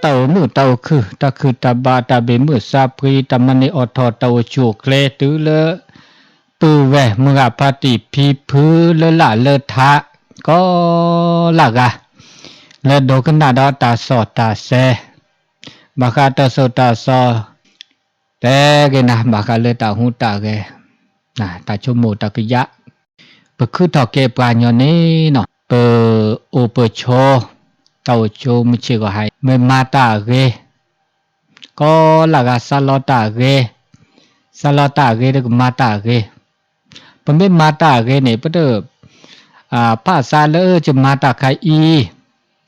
เต่ามือเต่าคือตะคือตาบาตาเบมือซาปรีตะมันในอทอเต่าชูเคลตือเลปือแวมือปาติพีพื้เลละเลทะก็หละกอะเลโดกันนาดาตาสอตาเซบาคาตาสอตาซอแต่กนะบาคาเลตาหูตาเกนะตาชมโมตะกยะปะคือทอเกปราญญเนเนาะเปอโอเปโช tàu chú mới chỉ có hai mới mà ta ghê. Có là gà sa lo ta ghê. Sa lo ta ghê được mà ta ghê. Phần bên mà ta ghê này bắt đầu à phá sa lỡ chứ mà ta khai y.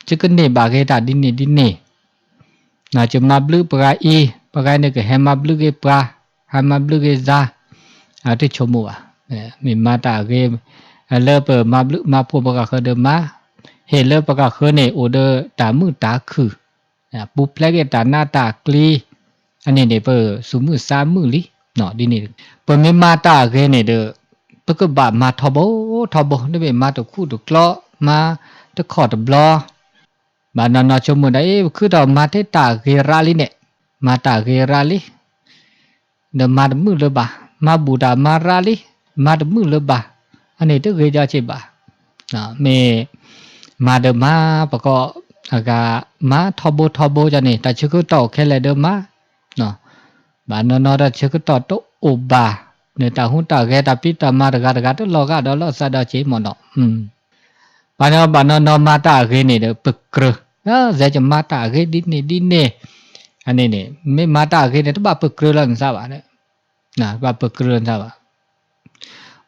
Chứ cái này bà ghê ta đi nè đi nè là cho mà blue pra y. Pra này cái hem mà blue ghê pra hem mà blue ghê ra. À thì cho mua à mình mà ta ghê. Lỡ bờ mà blue mà phù bà khờ đờ mà เฮเลประกะเคเนโอเดอร์ตามือตาคืออ่าปุแพลกตาหน้าตากลีอันนี้เดเปอสุมือสามมือลิเนาะดินี่เปเมมาตาเกเนเด้อปกบะมาทอบทอบเดเป็นมาตะคู่ตะกลอมาตะขอตะบลอบานอนชมุได้คือดอมาเทตาเกราลิเน่มาตาเกราลิเดมาดมือเลบะมาบูดามาราลิมาดมือเลบะอันนี้ตะเกจาเจบะอ่าเม มาเดมาปะก็อากามาทอโบทอโบจะนี่แต่ชื่อก็ต่อแค่เลยเดมาเนาะบานนอดชื่อก็ต่อโตโอบาเนี่ยตาหุ่นตาแกตาปิตามาดกาดกาตลอกาดอลอซาดาเจมอนเนาะอืมบานบานนอมาตาเกนี่เดปึกกระเออจะจะมาตาเกดินี่ดินี่อันนี้เนี่ยไม่มาตาเกเนี่ยตบปึกกระลันซาบะเนี่ยนะบาปึกกระลันซาบะ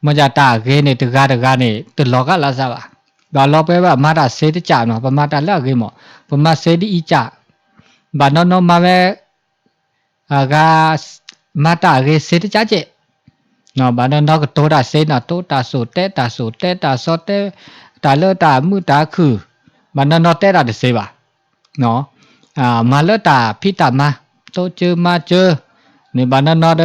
มันจะตาเกเนี่ยตกาดกาเนี่ยตลอกาลาซาบะ ဘာလောပဲဘာမာတာစေတကြနော်ပမာတာလက်ကေမောပမာစေဒီအကြဘာနော်နော်မပဲအာကမာတာကေစေတကြကျနော်ဘာနော်တော့တောတာစေနော်တောတာဆိုတဲတာဆိုတဲတာစောတဲတာလတာမှုတာခုဘာနော်နော်တဲတာတစေပါနော်အာမာလတာဖိတာမတောချေမာချေနေဘာနော်နော်ဒ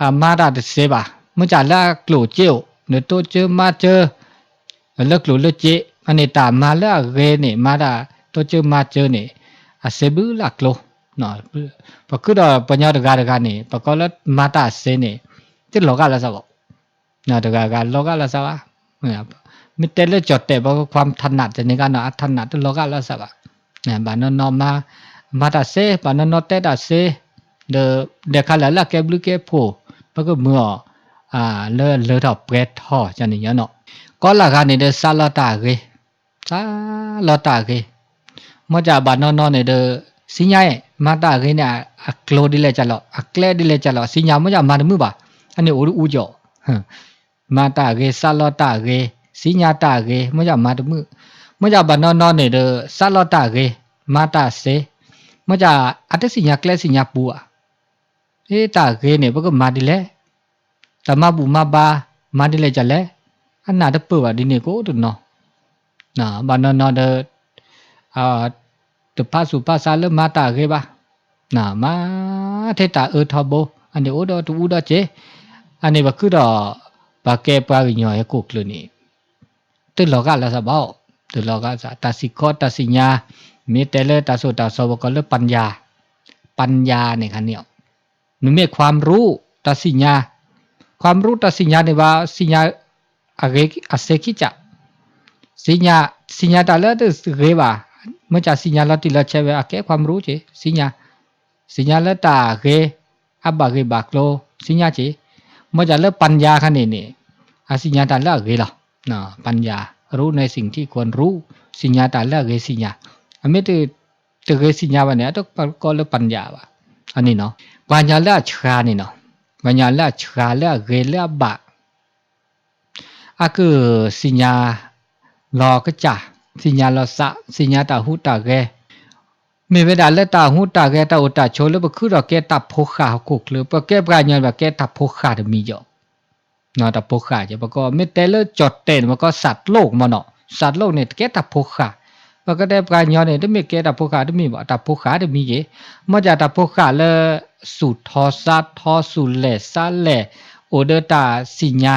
အာမာတာတစေပါမကြလာကလိုကျိုနေတောချေမာချေ เลิกหลุเลิกเจอันนี้ตามมาแล้วเรนี่มาดาตัวเจอมาเจอนี่อาเซบุลักโลเนาะปะคือดอปัญญาตกาตกานี่ปะก็ละมาตาเซนี่ที่โลกาละซะบ่เนาะตกากาโลกาละซะว่าเนี่ยมิเตเลจดแต่บ่ความถนัดจะในการเนาะถนัดโลกาละซะว่าเนี่ยบานนอมามาตาเซบานนอเตตาเซเดเดคาละละแกบลุเกโพปะก็มืออ่าเลเลอดอกเปรทท่อจังนี่เนาะ ကောလာကနေဆာလတာကေဆာလတာကေမကြဘာနော်နော်နေတဲ့စညာရဲ့မတာကေနဲ့အကလိုဒီလေကြလောအကလဲဒီလေကြလောစညာမကြမာနမှုပါအနေဦးဦးကြောဟမ်မတာကေဆာလတာကေစညာတာကေမကြမာတမှုမကြဘာနော်နော်နေတဲ့ဆာလတာကေမတာစေမကြအတစညာကလဲစညာပူอ่ะအေးတာကေနေဘကမာဒီလေတမဘူမဘာမာဒီလေကြလဲ อันน่าจะเปิดดินี่กูตุนเนาะนะบ้านนอเดอ่าตพาสุภาษาเริ่มาตาเคยปะนะมาเทตาเออทบโอันนี้โอดอตูดอเจอันนี้บ่คือดอปากแกปากหน่อยกูกลืนี่ตึหลอกะละซะบ่ตึหลอกะซะตาสิคอตาสิญามีแต่เลตาสุตาสวกเลปัญญา ปัญญาในคันเนี่ยมันมีความรู้ตาสิญาความรู้ตาสิญาในว่าสิญา avec asekicha sinya sinya แต่ละตัวเรียกว่าเมื่อจะสัญญาเราติดละใช้เวลาแคความรู้เฉยสัญญาสัญญาละตาเกอับบาเกบากโลสัญญาเฉยเมื่อจะเลิกปัญญาขนาดนี้อาสัญญาแต่ละเกละนะปัญญารู้ในสิ่งที่ควรรู้สัญญาแต่ละเกสัญญาอันนี้ตัวเกสัญญาวันนี้ต้องก็เลิกปัญญาวะอันนี้เนาะปัญญาละชานี่เนาะปัญญาละชาละเกละบัก อาคือสัญญาลอก็จ่าสัญญาลอสะสัญญาตาหูตาแกมีเวลาเลตาหูตาแกตาอุตาโชแล้วบ่คือเราแกตับโพขากุกหรือบ่แกปราญญาว่าแกตับโพขาจะมีเยอะเนาตับโพขาจะบ่ก็ไม่แต่เลจดเต้นมันก็สัตว์โลกมันเนาะสัตว์โลกเนี่ยแกตับโพขาบ่ก็ได้ปราญญาเนี่ยได้มีแกตับโพขาได้มีบ่ตับโพขาจะมีเยอะมาจากตับโพขาเลยสุดทอซาตทอสุแหลซาเลโอเดตาสัญญา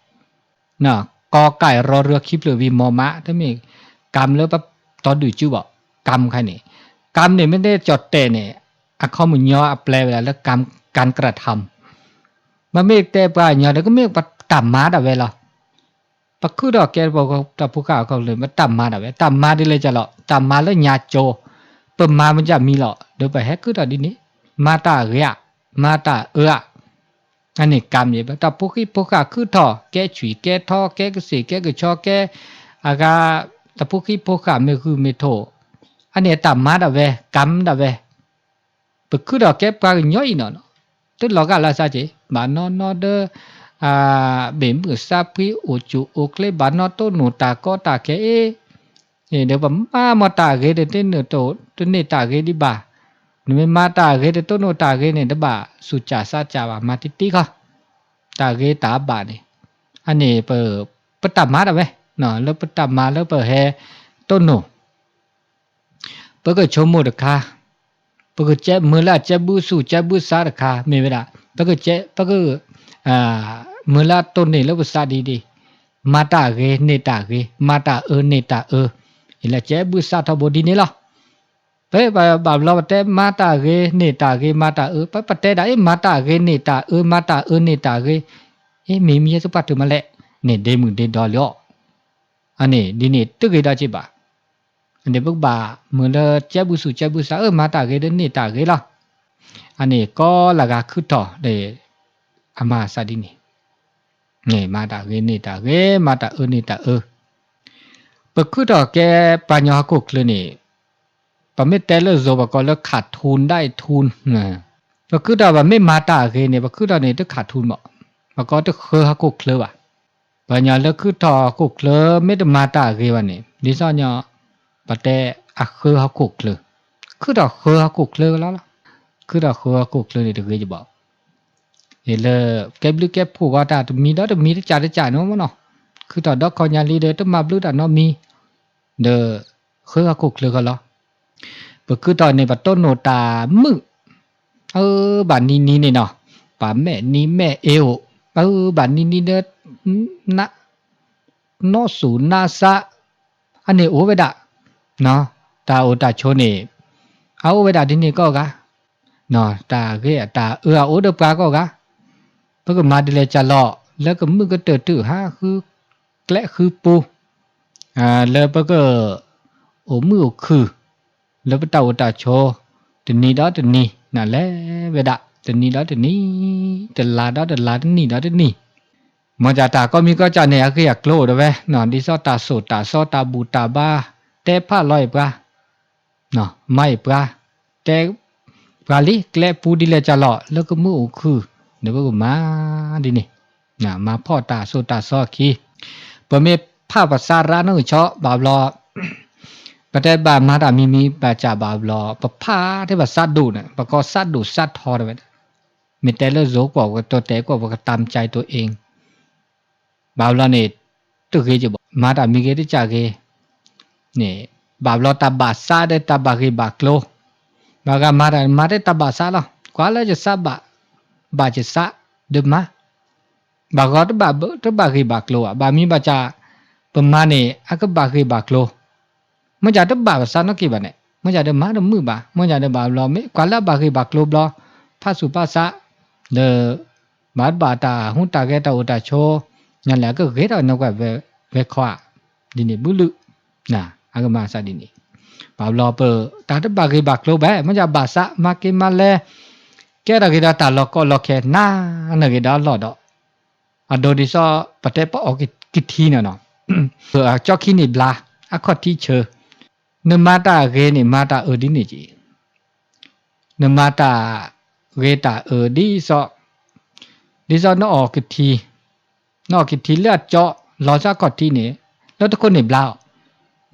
เนาะกอไก่รอเรือคลิปหรือวีมอมะถ้ามีกรรมแล้วแบบตอนดูจื้อบ่กรรมใครนี่กรรมเนี่ยไม่ได้จดแต่เนี่ยอะข้อมูลย่ออะแปลเวลาแล้วกรรมการกระทำมันไม่แต่ปลาย่อแล้วก็ไม่ปต่ำมาดะเวลาปะคือดอกแกบอกว่าตะผู้ข่าวเขาเลยมาต่ำมาดะเวต่ำมาได้เลยจะหรอต่ำมาแล้วญาโจเปิ่มมามันจะมีหรอเดี๋ยวไปแฮกคือดอกดินี้มาตาเรียมาตาเอือ อันนี้กรรมเนี่ยตะผู้ขี้ผู้ข่าวคือท่อแกฉุยแกท่อแกกระสีแกกระชอแกอากาตะผู้ขี้ผู้ข่าวไม่คือไม่โทอันนี้ต่ำมาดะเวกรรมดะเวปะคือดอกแกปลาย่อยเนาะtức lo gà là sao chứ bà nó nó đơ à bể bữa sa phi ô chủ ô kle bà nó tô nụ ta có ta cái ê thì nếu bấm ma mà ta ghế để tên nửa tổ tên này ta ghế đi bà นิมิมาตาเกตโตโนตาเกเนี่ยตบาสุจาสาจาวามาติติค่ะตาเกตาบาเนี่อันนี้เปิดปตมมาได้ไหมเนาะแล้วปตมมาแล้วเปิดแฮโตโนเปิดก็ชมหมดค่ะเปิดก็เจ็บมือละเจ็บบุสูเจ็บบุสาค่ะไม่เวลาเปิดก็เจ็บเปิดก็อ่ามือละต้นนี่แล้วบุษาดีดีมาตาเกเนตาเกมาตาเออเนตาเออเห็นละเจ็บบุษาทบดีนี่ล่ะ ဘဲဘာဘာလောတဲမတာရေနေတာရေမတာအပပတဲဒါအေမတာရေနေတာအမတာအနေတာရေအေမေမီရဲ့စပတ်တမလက်နေဒေမှုဒေတော်လောအနေဒီနေတုကေတာချစ်ပါအနေဘုဘာမလချက်ဘူးစုချက်ဘူးစာအမတာရေနေတာရေလားအနေကောလကခုတော်ဒေအမစာဒီနေနေမတာရေနေတာရေမတာအနေတာအပခုတော်ကဲပညာကုတ်လနေ ปะไม่แต่ละโซบก็แล้วขาดทุนได้ทุนนะปะคือต่อว่าไม่มาตาเกเนี่ยปะคือต่อเนี่ยจะขาดทุนบ่ปะก็จะเคยฮักกุกเลยว่ะปัญญาแล้วคือต่อกุกเลยไม่ได้มาตาเกวันนี้ดิซ่าเนี่ยปะแต่อะคือฮักกุกเลยคือต่อเคยฮักกุกเลยแล้วล่ะคือต่อเคยฮักกุกเลยเดี๋ยวจะบอกเห็นเลยแกบลูแกผูกว่าตามีดอกมีจ่ายจ่ายเนาะมั้งเนาะคือต่อดอกคอยาลีเดอต้องมาบลูตาเนาะมีเดอเคยฮักกุกเลยก็แล้ว ปกตอนในบัต้นโนตามึเออบัดนี้นี่เนี่เนาะป่าแม่นี้แม่เอวเออบัดนี้นี่เนอะนะนอสูนาซะอันนี้โอเวดะเนาะตาโอตาโชเนเอาโอเวดาที่นี่ก็กะเนาะตาเกะตาเออโอเดปาก็กะเพื่อมาดิเลจะล่อแล้วก็มือก็เติร์ตื่อห้คือแกละคือปูอ่าแล้วเพื่อก็โอมือคือ แล้วเต่าตาโชถึนี้ดอถึงนี้นั่นแหละเวดะถึนี้ดอถึงนี้ตังลาดอตังลาถึนี้ดอถึงนี้มอจาตาก็มีก็จะเนี่ยคืออยากโกรธเอาไว้นอนดิซอตาโสตาซอตาบูตาบ้าแต่ผ้าลอยปะานาะไม่ปะแต่ปลาลิแกลปูดิเลจะหล่อแล้วก็มือคือเดี๋ยวก็มาดินี่นะมาพ่อตาโซตาซอคีเปเมผ้าปัสสาระนั่งเชาะบาบลอ ประเทศบามาดามีมีบาจาบาบลอปะผ้าที่ว่าสัตว์ดูน่ะประกอบสัตว์ดูสัตว์ทอได้มีแต่เลือดโจกบอกว่าตัวแต่กว่าตามใจตัวเอง บาบลอเนี่ยตึกเกจะบอกมาดามีเกที่จากเกนี่บาบลอตาบาซาเดตาบาเกบากโลบากามาดามาเดตาบาซาลอกว่าแล้วจะซาบะบาจะซะเดมาบากอตบาบตบากีบากโลอะบามีบาจาปมานี่อะกบากีบากโลมันจะบาซานอกีบะเนี่ยมันจะเดมาเดมือบาเดบาเกว่าแล้ မကြတဲ့ဘာစာနကိပါနဲ့မကြတဲ့မာတော့မှုပါမကြတဲ့ဘာလောမေကွာလာဘာခေဘာကလောဘလဖတ်စုပါစာလေမတ်ဘာတာဟွန်တာကဲတောတာချောညလကခေတော့နောက်ကပဲဘဲခွာဒီနေ့ဘူးလူနာအကမစာဒီနေ့ဘာလောပတာတဘာခေဘာကလောဘဲမကြဘာစာမကေမလဲကဲရကေတာလောကောလောခဲနာနကေတာလောတော့အဒိုဒီဆောပတဲ့ပေါ့ကစ်တီနော်ဆိုအချောက်ခင်းနေဘလာအခေါ်တီချာ နမတရေနိမတာအဒီနိကြီးနမတာရေတာအဒီဆော့ဒီဆော့နော်ကတိနော်ကတိလက်ကြော့လောစကတိနိလောတခုနိဘလောက်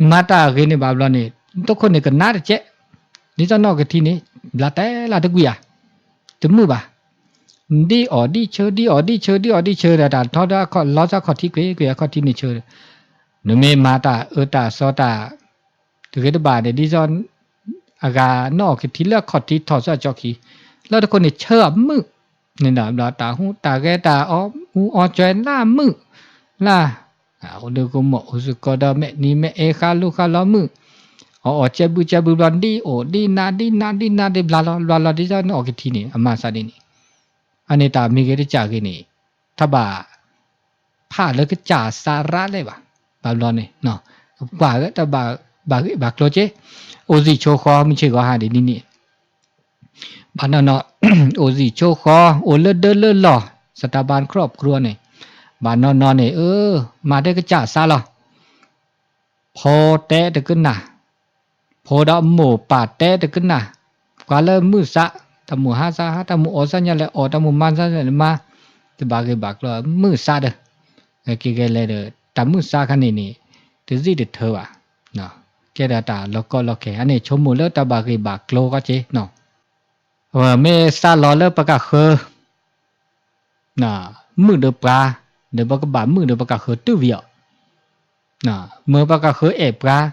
မတာရေနိဘာဘလောနိတခုနိကနာတကျက်ဒီဆော့နော်ကတိနိဘလာတဲလာတကူယာတမှုပါဒီအော်ဒီချေဒီအော်ဒီချေဒီအော်ဒီချေရတာထောတာခော့လောစခော့တိကွေကွေခော့တိနိချေနမေမာတာအတာစောတာ Tugeda ba ne di zon aga no ki tila ko ti to sa cho ki. La to ko ne chơ mu. Nên là đó ta hu ta ge ta o u o chen la mu. La à ko de ko mo su ko da me ni me e kha lu kha lo mu. O o che bu che bu lon di o di na di na di na di bla lo lo lo di zon o ki ti ni ama sa ni ni. อันนี้ตามมีเกติจากินี่ถ้าบ่าผ้าแล้วก็จ่าสาระเลยว่ะบาลอนนี่เนาะกว่าก็ถ้าบ่า bạc bạc lo chế ô gì cho khó mình chỉ có hai để đi bạn nào nọ ô gì cho khó ô lơ đơ lơ lò. Sao ta bán crop crua này? Bạn nào nọ này ơ mà đây cái chả xa lò? Phô té được cái nà. Phô đó mổ bà té được cái nà. Quá lơ mưa xạ ta mổ ha ra ha ta mổ ó ra nhà lại ó ta mổ man ra lại ma. Thì bà cái bạc lo mưa xạ được. Cái cái này được. Tắm mưa xạ cái này nè, thứ gì được thơ à? chế đã trả lo co lo kẻ, anh ấy chôm mù lỡ ta bà gì bà lô có chế, nọ. Và mê sa lo lỡ bà cả khơ. Nà mưa được bà để bà các bạn mưa được bà cả khơ tư vị nà mưa bà cả khơ ẻ bà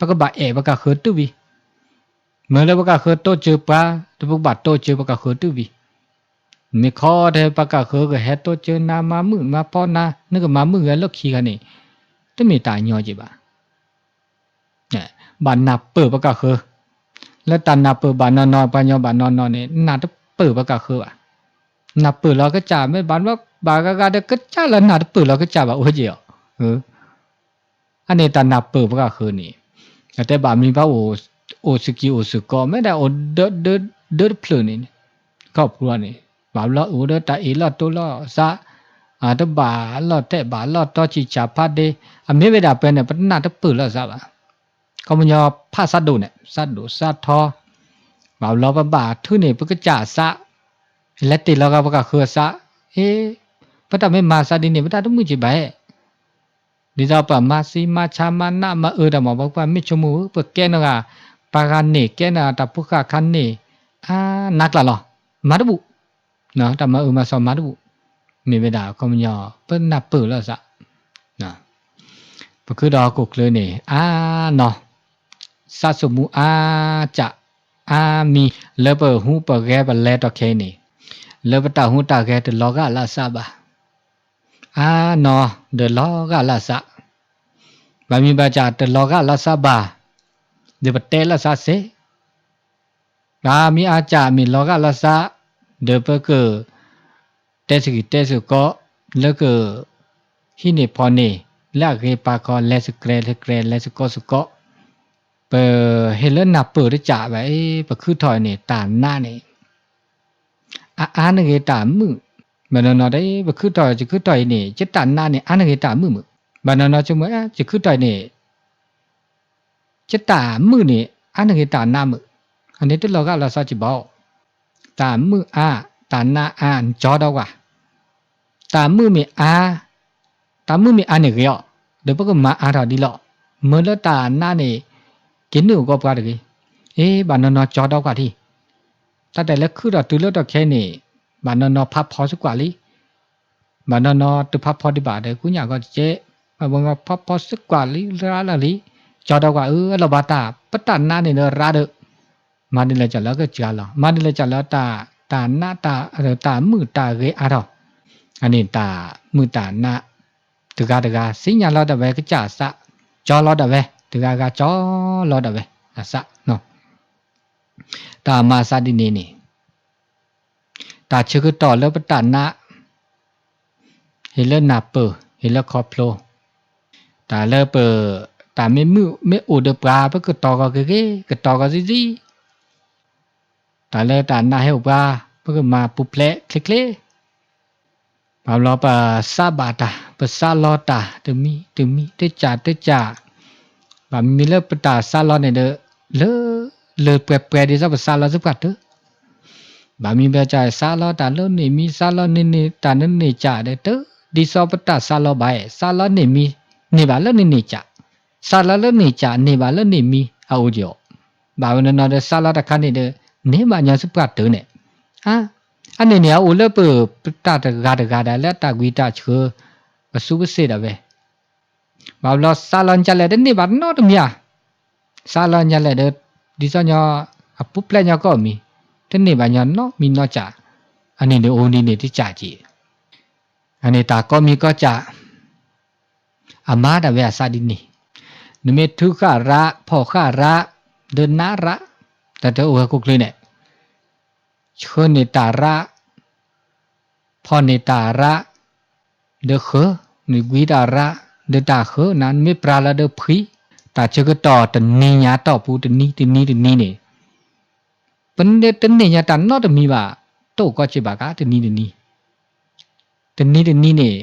bà các bạn ẻ bà cả khơ tư vị. Mưa lỡ bà cả khơ tô chữ bà để bà bà tô chữ bà cả khơ tư vị. Nè khó thế bà cả khơ cái hết tô chữ na má mưa má po na nước cái má mưa cái lúc khi cái này tức mới tại nhỏ gì bà. บานนาเปิดประกาศคือแล้วตันนาเปิดบานนอนนอนปัญญาบานนอนนอนเนี่ยนาจะเปิดประกาศคืออะนาเปิดเราก็จ่าไม่บานว่าบากากาเด็กก็จ่าแล้วนาจะเปิดเราก็จ่าแบบโอ้ยเจียวเอออันนี้ตันนาเปิดประกาศคือนี่แต่บานมีพระโอโอสกิโอสก็ไม่ได้โอเดเดเดเพลินนี่ครอบครัวนี่บานลโอูเดตาอีลอตุลอซะอาตบาลอแต่บาลอต่อจิจาพัดเดอเมเวดาเป็นเนี่ยปัญนาตเปืนแล้วซะบ้า ก็มันยอผ้าซัดดูเนี่ยซัดดูซัดทอบ่าวเราบ่าทุ่นี่ปึกจ่าสะและติแล้วก็ประกาศคือสะเอ๊พระตาไม่มาซาดินี่พระตาต้องมือจีบไปดีเราปะมาซีมาชามานามาเออดหมอบอกว่าไม่ชมูเปิดแกนกะปากันนี่แกนะแต่พวกะคันนี่อ่านักละหรอมาดูบุเนาะแต่มาเออมาสอนมาดูบุมีเวลาก็มันยอเปิ้นนับปืนแล้วสะนะปคือดอกกุกเลยนี่อ่าเนาะ ซาสมูอาจะอามีเลเบอร์ฮูปอร์แกบเลตอเคนี่เลเบอร์ตาหูตาแกเดลอกะลาซาบะอานอเดลอกะลาซาบามีบาจาเดลอกะลาซาบะเดบเตลาสะเซอามีอาจามีลอกะลาสะเดบปเกเตสกิเตสก็เลเกฮินิพอนและเกปาคอนแลสเกรเลสเกรเลสกอสกอ บเปิดจ่าไปปะคือถอยเนี่ยตามหน้าเนี่ยอาอานเกตามมือมันนอได้ปะคือถอยจะคือถอยเนี่ยจะตามหน้าเนี่ยอานเกตามมือมือมันนอจะมือจะคือถอยเนี่ยจะตามมือเนี่ยอานเกตามหน้ามืออันนี้ที่เราก็เราซาจิบอกตามมืออาตามหน้าอ่านจอดอกว่าตามมือมีอาตามมือมีอันนี่ก็เดี๋ยวพวกมาอาถอดีหรอเมื่อแล้วตาหน้าเนี่ย กินหนูก็ปลาดีเอ๊บานนอจอดอกว่าที่แต่แต่ละคือเราตื่นแล้วตอแค่นี้บานนอพับพอสักกว่าลิบานนอตุพับพอดีบาเด้กูอยากก็เจ๊มาบอกว่าพับพอสักกว่าลิราละลิจอดอกว่าเออเราบาตาปตันหน้านี่เนราเดมานี่เลยจะแล้วก็จ้าละมานี่เลยจะแล้วตาตาหน้าตาเออตามือตาเกอารออันนี้ตามือตาหน้าตกาตกาสิญญาเราตะเวก็จ่าสะจอเราตะเวတကကကြောလောတော့ပဲ tiga ga chó lo da be sa no. Ta ma sa đi nè nè ta chưa cứ tỏ lớp ta na hệ lớp na pơ hệ lớp khó plo ta lớp pơ ta mới mưu mới ủ được ba, bất cứ tỏ cái cái cứ tỏ gà gì gì ta lớp ta na hệ ba, pra bất cứ mà bụp lệ click lệ bảo lo bà sa bà ta bà sa lo ta từ mi từ mi tới cha tới cha ဘာမီလပတာဆာလောနေလေလေပပပဒီစပဆာလောစပတ်တဘာမီဘကြဆာလောတာလုံးနေမီဆာလောနေနေတာနေနေကြတဲ့တဒီစောပတာဆာလောဘာဆာလောနေမီနေပါလို့နေနေကြဆာလောလို့နေကြနေပါလို့နေမီအောကျော်ဘာဝနနတဲ့ဆာလာတခါနေတဲ့နေမညာစပတ်တုံးနဲ့ဟာအနေနဲ့ဦးလပတတဂါတဂါဒါလက်တကွီတချေဘစုဘစေတာပဲ บาลอซาลอนจะเลดนี่บาดนอตมยาซาลอนจะเลดดิซอนยอปุ๊เปลยอก็มีทนี่บาญอนเนาะมีนอจาอันนี้เดโอนี่เนี่ที่จ่าจีอันนี้ตาก็มีก็จะอามาดาเวซาดินี่นเมทุขาระพ่อขาระเดินนาระ แต่เธอโอ้กุกเลยเนี่ยเชนิตาระพ่อในตาระเดอเขนิกุยดาระ เดตาเขนั้นไม่ปราละเดพรีตาเจก็ต่อตันนี้ยาต่อปูตันนี้ตันนี้ตันนี้เนี่ยเป็นเดตันนี้ยาตันนอตมีบ่าโตก็เจ็บากาตันนี้ตันนี้ตันนี้ตันนี้เนี่ย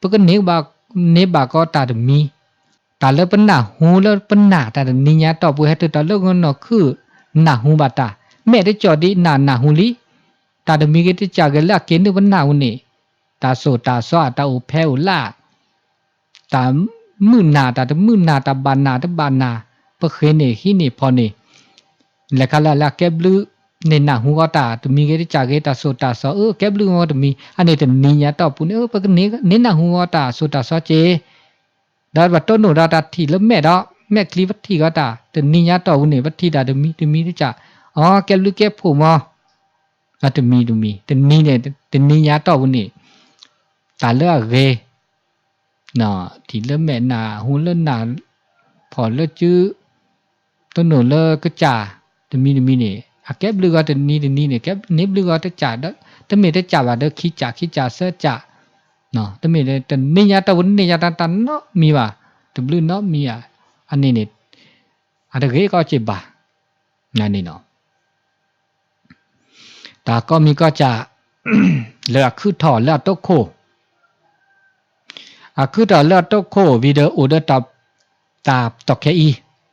ปกเนบาเนบาก็ตาตมีตาเลปนหนาหูเลปนหนาตาตันนี้ยาต่อปูให้ตาเลกนอคือหนาหูบาตาแม่ได้จอดีหนาหนาหูลีตาตมีก็จะจากกันละเกณฑ์วันหนาวันนี้ตาโสตาซ้อตาอุแพวลา မီတမီနေအကက်ဘလူကတနည်းတနည်းနေကက်နေဘလူကတကြတော့တမေတကြပါတော့ခိကြခိကြဆက်ကြနော်တမေလည်းတနည်းညာတော့နည်းညာတန်နော်မီပါတဘလူနော်မီယာအနေနဲ့အတကေကောချစ်ပါနာနေနော်ဒါก็มีก็จะเลือกคือถอเลือกตกโคอะคือถอเลือกตกโควิดีโอเดตับตาตอกแค่อีแล้วเราอะก็แล้วเราสู้ญาปาดอกนะคือถอโอตอกแค่แล้ หน่อถี那提了没那红了那跑了就ต้นหนุนเลก็จ่าแต่มีมีเนี่ยอาเก็บเรือแต่นี่แต่นี่เนี่ยเก็บเน็บเรือแต่จ่าเด้อแต่เมแต่จ่าว่าเด้อขี้จ่าขี้จ่าเสื้อจ่าเนาะแต่เมแต่นี่ยาตะวันนี่ยาตันตันเนาะมีว่าแต่บลื้อเนาะมีอะอันนี้เนี่ยอันเด็กก็เจ็บบ่านั่นนี้เนาะแต่ก็มีก็จะเลือกคือถอดเลือกตกโค တော်ဇီတော်ချကတော်လဲဇီတော်ဇီတော်ဒပဒိုတော်ဝစိညာ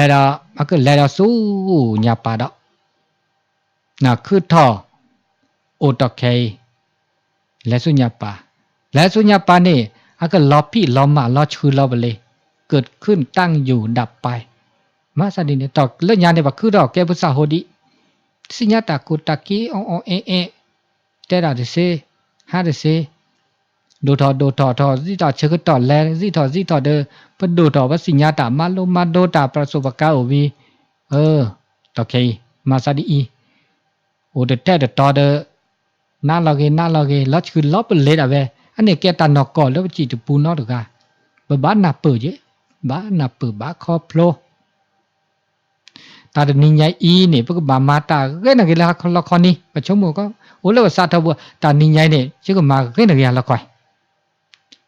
တာမလုံးမဒိုတာပရစုပကာအိုဘီเออตอเคมาซาดีอีโอเดเตดตอเดนาลอเกนาลอเกลอชคือลอปเลดอะเวอันนี้แกตานอกอลบจิตปูนอตกาบบานาเปเจบานาเปบาคอพโลတာတနိညာဤနေပကဘာမာတာကဲနကေ đồ thọ đồ thọ thọ gì thọ chưa có thọ lẹ gì thọ gì thọ đơ. Phật đồ thọ và sinh nhà tả ma lô ma đô tả pra số và cao vì ờ thọ kì mà sa đi y. Ô đợt tre đợt thọ đơ. Na lo ghê, na lo ghê, lót cứ lót bên lê đã về anh này kia tàn nọ cỏ lớp chỉ được pu nó được à? Và bán nạp bự chứ. Bán nạp bự bán kho plo ta được nhìn nhảy y này với bà ma ta cái này là lo con đi và chống mùa có. Ủa là sao thâu ta nhìn nhảy này chứ còn mà cái này là khỏi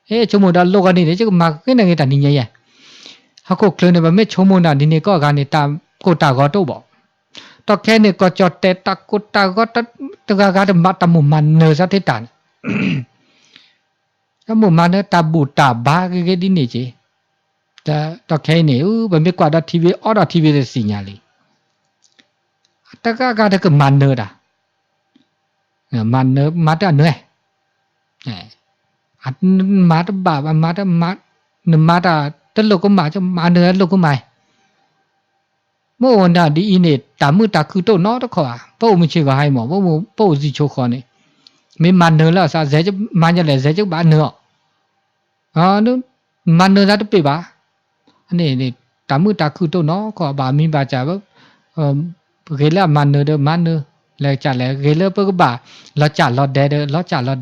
에 조모다 로가니네 지금 막 그냥 이다 니냐 야 하고 클레네 밤에 조모나 니네 거 가니 다 고다 거도 뭐 떡해 니거 젖대 딱 고다 거다 뜨가 가다 맞다 못 만나 사태단 뭐 만나 따부 따바 그게 니네지 다 떡해 니우 밤에 과다 TV 어라 TV에 시냐리 따가 가다 그 만나다 만나 맞다 네 ခေါ်ဘာမင်းပါကြပါကေလာမန်နဒမန်နလဲကြလဲကေလပကဘာလောကြလောဒဲလောကြလောဒဲအာလူပိုတာဖိုတဒီတာဒိုတဲပဲနော်နော်ကမေချူဒချူဒါဝဲနာပခိကပလောကြလောဒဲနေဘချူဒချူဒါဝဲဘကမမဒါဝဲဘကိုအနေခေါညတာဘကလတစီညာလောစပတုမနေတာပါမကြပါမီပဲလဘကေဘာကလိုကေမနရမနလဘကေဘာကလိုဘာကိဘာကေအနေတာမနဘာကေမနနော်မာတာကေတာနိညာလောကနေကကေတာပဲလားနော်မာတာအရာနိညာလောကနေတောနောတာအရာချေပညာလတ်တချာပါပညာလငောနေစုဟာကောဆာဟာကောဟောစီဇာစီစနီစနီလာကေကက်ဘလကေဖိုလေကချာကက်ဘလကေဖိုလေတာဟုတာကေ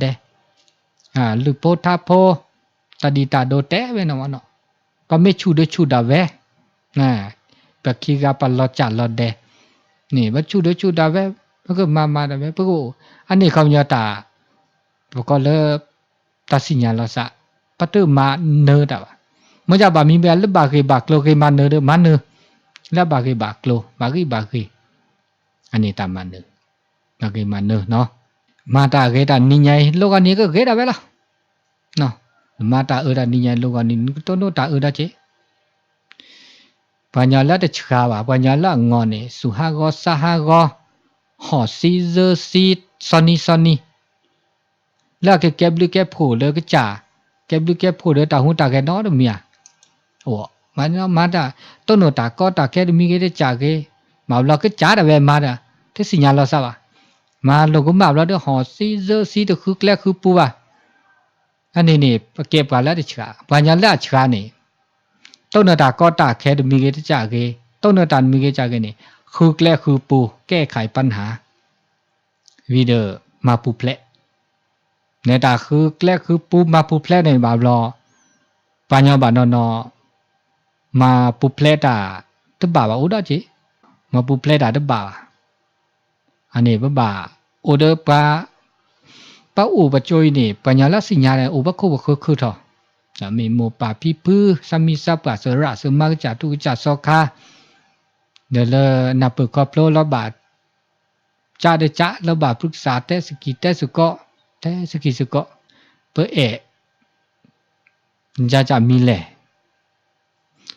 နော်ဒမီယာဟောမ နမတာတောနောတာကောတာကေဒမီကေချာကေ mà lo cái chả là về mà đó thế xin nhà lo sao à mà lo cũng bảo lo được họ xí dơ xí được khứ lẽ khứ pu à anh này nè kẹp cả lại được chả bà nhà lại chả nè tôi nó đã có đã khe được mi cái chả cái tôi nó đã mi cái chả cái nè khứ lẽ khứ pu แก้ไขปัญหาวิดีโอมาปูเพลနေတာคือแกล้คือปูมาปูเพลในบาบลอปัญญาบานอนอมาปูเ mata geta niñai loga ni ko geta bela no mata oda niñai loga ni to no ta oda che ပညာလတ်တချာပါပညာလငောနေစုဟာကောစဟာကောဟောစီဇာစီစနီစနီလာကေကေဘလကေဖိုလေကချာကေဘလကေဖိုလေတာဟုတာကေနော်တို့မြာဟောမနမတာတုံနတာကောတာကေမီကေတဲ့ချာကေမော်လကချာတယ်ပဲမာတာသစီညာလောစပါ บโลลบาจาเดจะลบาปรึกษาแต่สกิแต่สุก็แต่สกิสุก็เปเอะจะจะมีแหละเฮเลพาสุภาษา อีเชกว่าเชกเกเดตาเลปเอะตาเลปสุบาสบะเดโกเดปะเออปะเมกแทกตอละเกดิซาตาเกเมกตอเดปกตโนตาเกโอเดปะซิซิทอทออ่าบาบลอตาอุตาชนเนี่ยปก็เซญาทอโบ order ปลาปลาอู่ปะจอยนี่ปัญญาละสิญาเลยอุปคุปคุคือทอสามีโมปาพี่พื้สามีสับปะสระสมากจัตุจัดซอคาเดลนับปึกคอบโลละบาจ่าเดจ้าละบาทปรึกษาแต่สกิแต่สุกะแตสกิสุกะเพื่อเอจะจะมีแหละ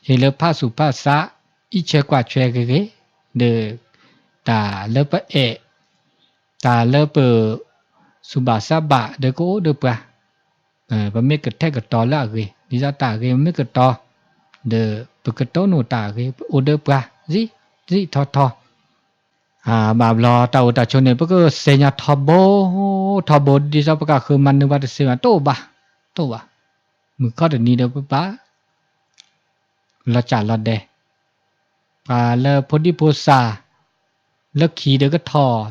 เห็นแล้วผ้าสุภาษาอิเชกว่าเชกเกเดตาแล้เพื่อเอ ta lơ bờ su bà sa bà đỡ cố đỡ bà và mấy cái thay cái to là gì đi ra ta cái mấy cái to. Đỡ bờ cái to nổ ta cái ô đỡ bà gì gì thọ thọ à bà lo tàu ta cho nên bữa cái xe nhà thọ bố. Thọ bố đi ra bữa cả khơi mặn nước bát xe mà. Tô bà tô bà. Mình có được đi đâu bà là trả là đề và là phô đi phô xà là khí được cái thọ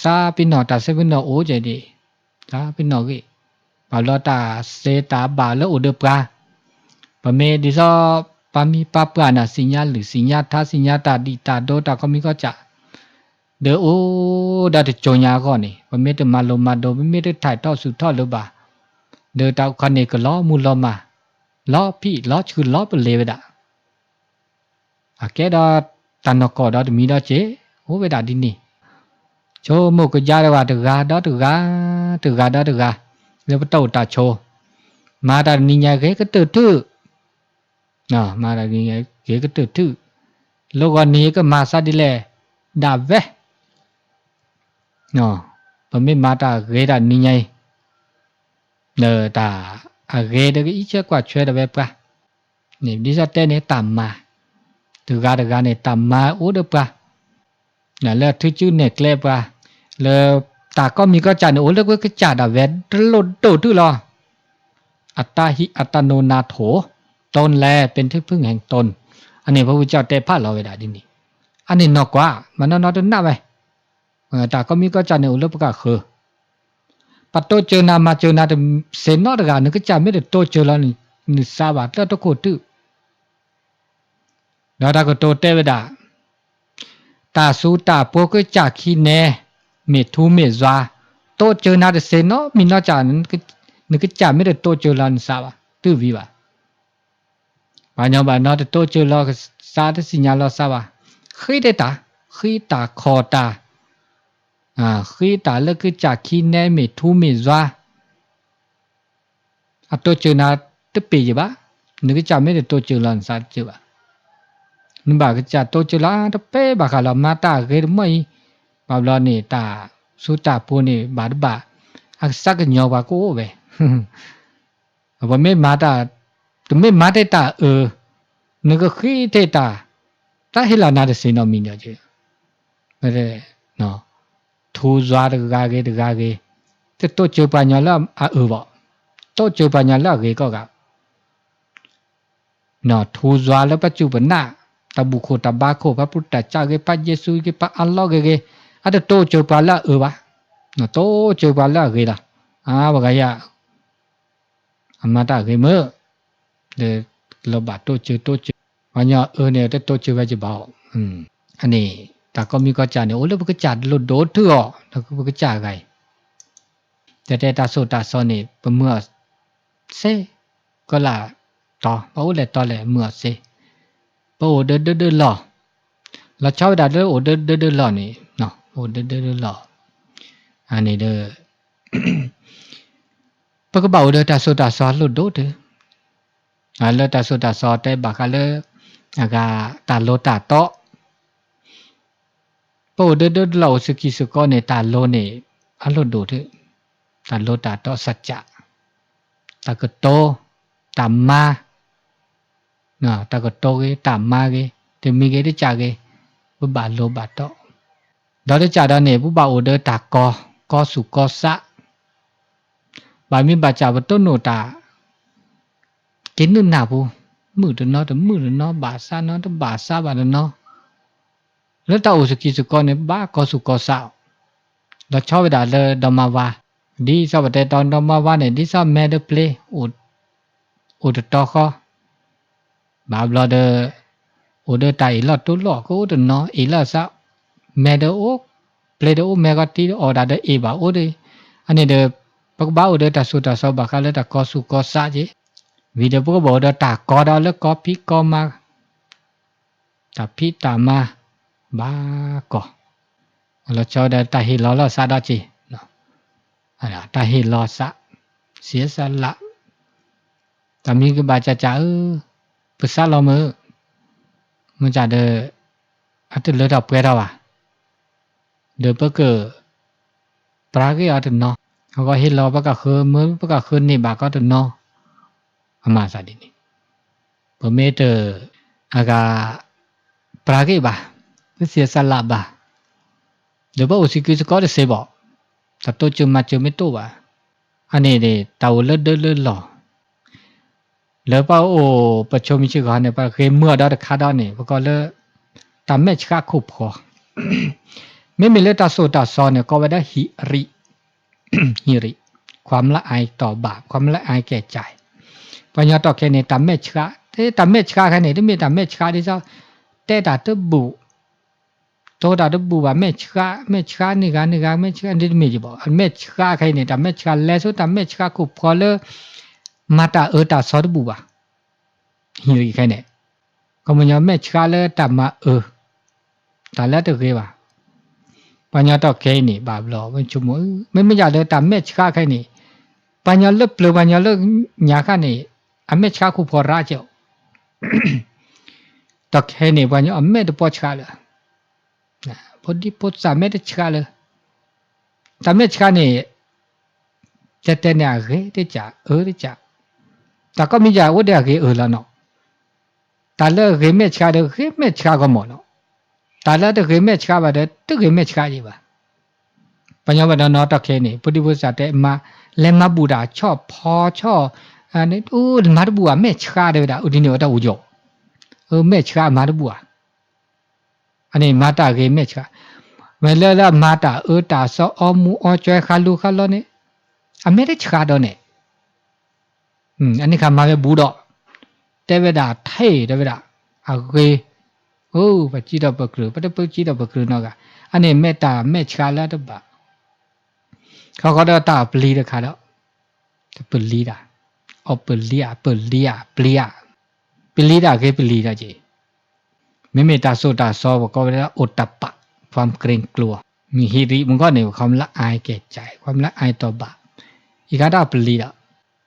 စာပိနောတာဆေပိနောအိုကျေဒီဒါပိနောကိဘာလောတာစေတာဘာလောဥဒပာပမေဒီစောပမီပပနာစညာလူစညာသစညာတာဒီတာဒောတာခမိကောကြဒေအိုဒါတကြုံညာကောနေပမေတမလောမဒောပမေတထိုက်တော့စုထော့လို့ပါဒေတောက်ခနေကလောမူလောမလောဖိလောချူလောပလေဝဒအကေဒါတနကောဒါမီဒါချေဟိုဝေဒါဒီနီ cho một cái gia là từ gà đó từ gà từ gà đó từ gà. Rồi bắt đầu ta cho mà ta đi nhà ghế cái từ thứ. À mà ta đi nhà ghế cái từ thứ. Lúc còn này cái mà sao đi lẹ đã về ờ, à và mình mà ta ghế ta đi nhà nờ ta à ghé được cái ít chứ, quả chơi được về qua nếu đi ra tên này tạm mà. Từ gà từ gà này tạm mà út được qua là là thứ chữ này clever แล้วตาก็มีก็จานโอ้แล้วก็จาดาเวดโลดโตตุลอรออัตตาหิอัตโนนาโถตนแลเป็นที่พึ่งแห่งตน อันนี้พระพุทธเจ้าแต่พระเราเวลาดินี่อันนี้นอกกว่า มันนอกตัวหน้าไปตาก็มีก็จานโอ้แล้วก็คือปัตโตเจนามาเจนาเซนอตกานึกจาไม่ได้โตเจแล้วนี่นี่ทราบว่าแล้วตะโคตุแล้วตาก็โตเตเวดาตาสูตาปัวก็จากขี้แน่ mẹ thu mẹ doa tô chơi nào để xem nó, mình nó chả nên cái nên cái chả mới được tô chơi lần sao à tư vi à bà nhau bà nó để tô chơi lo cái sao để xin nhà lo sao à khi để ta, khi ta khó ta. À khi ta là cái chả khi nè mẹ thu mẹ doa à tô chơi nào tức bì gì bà? Nên cái chả mới được tô chơi lần sao chứ bà? Nên bà cái chả tô chơi lá đó bé bà khả là ma ta cái đúng mày ဘာဘလောနေတာစုတာပိုးနေဘာတဘာအစကညောပါကိုပဲဘမေမာတာတမေမာတဲ့တာအငကခိတဲ့တာတဟိလာနာတဲ့စေနောမီညောကျေဘယ်လဲနော်ထိုးစွားတကားကေတကားကေတတော့ချေပါညာလာအဘောတော့ချေပါညာလာကေကောကနော်ထိုးစွားလည်းပจุပနာတဘူခိုတဘာခိုဘပုတ္တချာကေပယေစုကေပအလ္လာဟ်ကေ ada to chopala uba no to chopala gila a bagaya amata gemo để lo ba to chu to chu anya ene de to chu ba ji bao anh này, ta có mi ko cha ne ole bu cha lo do thu o ta ko bu cha gai de de ta so ta so ne bu mo se ko la to ba ole to le mo se bo de de de lò, là chao da de o de de de lo ni โหเด้อเด้อหล่อ อันนี้เด้อปกบ่าวเด้อตาสุตาสอลุดโดเด้ออ่าเลตาสุตาสอแต่บักเลอกาตาโลตาโตปเด้อเด้อหล่อสกิสกอเนตาโลเนอะลุดโดเด้อตาโลตาโตสัจจะตากโตตามมาน่ะตากโตเกตามมาเก thì mình cái đấy chả cái bà lô bà tọ đó là trả đàn nể bú bảo order tả co co sủ co xã bà mình bà trả vật tốt nổ tả kiến đơn nào bu mử được nó tấm mử được nó, bà xa nó tấm bà xa bà được nó. Lớp tàu sủ kỳ sủ co này ba co sủ co xạo đó cho về đã lơ đồng mà và đi sao về đòn đồng mà và này, đi sao mẹ được play ủ ủ được to kho. Bà lo được ủ được tại là tốt lọ có được nó, ý là sao medo pledo megati o da de e ba o de ani de bak ba o de ta su ta so ba ka le ta ko su ko sa je vì de bu bo de ta ko da le ko pi ko ma ta pi ta ma ba ko lo cho de ta hi lo lo sa da chi no ana ta hi lo sa sia sa la ta mi cái ba cha cha ư. Pu sa lo mơ. Mà chả de อันที่เลือดออกเปล่าอ่ะ เดี๋ยวเกอปรากี้อาถึงนอเขาก็เห็นเราปะกะคือมือปะกะคืนนี่บาก็ถึงเนาะอามาสาดินี่เปเมเตอร์อากาปรากี้บาเสียสละบาเดี๋ยวว่าอุสิกิสก็ได้เสบอต่ตัวจุมาจุไม่ตัวบาอันนี้เนี่ยเตาเลือศเลิศเลิศหล่อแล้วป้าโอ้ประชมชื่อเขาเนี่ยป้าเคยเมื่อดอดคาดอนเนี่ยป้าก็เลิกตามแม่ชักคุบขอ မေမေလက်တဆိုတာစောနေကောဝဒဟီရီဟီရီความละอายต่อบาปความละอายแก่ใจปัญญาต่อแค่นี้ตามเมชกะเต้ตามเมชกะแค่นี้ที่มีตามเมชกะที่เจ้าเต้ตาตบุ တောတာတပူပါမဲ့ချာမဲ့ချာနေကနေကမဲ့ချာဒီမေကြီးပေါ့မဲ့ချာခိုင်းနေတာမဲ့ချာလဲဆိုတာမဲ့ချာကိုဖော်လမတာအတာစောတပူပါဟီရီခိုင်းနေကမညာမဲ့ချာလဲတမအဒါလက်တကေးပါပညာတော့ခိုင်းနေပါဘလို့မချုံမမမကြလဲတမဲ့ချာခိုင်းနေပညာလက်ပလပညာလက်ညာခနေအမဲ့ချာကိုဖော်ရကြောတော့ခိုင်း ปัญญาต่อเคนี่บาบหลอมันชุมม่ไม่อยากเดินตามเมชค่าแค่นี้ปัญญาเลิกเปลือปัญญาเลิกหยาแค่นี้อเมชค่าคู่พอราเจ้าตอเคนี่ปัญญาอเมตปอชค่าเลยพอดีพอสามเมตชค่าเลยตามเมชค่านี่จะเตเนี่ยเรได้จ่าเออได้จ่าแต่ก็มีจ่าว่าเดี๋ยวเออแล้วเนาะแต่เลิกเรเมชค่าเดี๋ยวเรเมชค่าก็หมดเนาะ ပကြည့်တော့ပကရပတပကြည့်တော့ပကရနော်ကအနိမေတ္တာမေချာလာတော့ပါခေါကတော့တာပလီတခါတော့ပလီတာအော်ပလီယာပလီယာပလီယာပလီတာကေပလီတာကြီးမိမိတာဆိုတာစောဘကောဝရအိုတပความเกรงกลัว มีฮิริมันก็ในคว โอ้ปจิตาปกรือปะปจิตาปกรือนอกะอันนี้แม่ตาแม่ชาละตบะเขาก็ได้ตาปลีตะคาแล้วตะปลีดะเอาปลีอะปลีอะปลีอะปลีดาเกปลีดาจีไม่เมตตาโซตาโซอบอกก็ได้อดตปะ ความเกรงกลัว มีฮิริมันก็เนี่ยความละอายแก่ใจ ความละอายต่อบาอีกอันไดาปลีดะ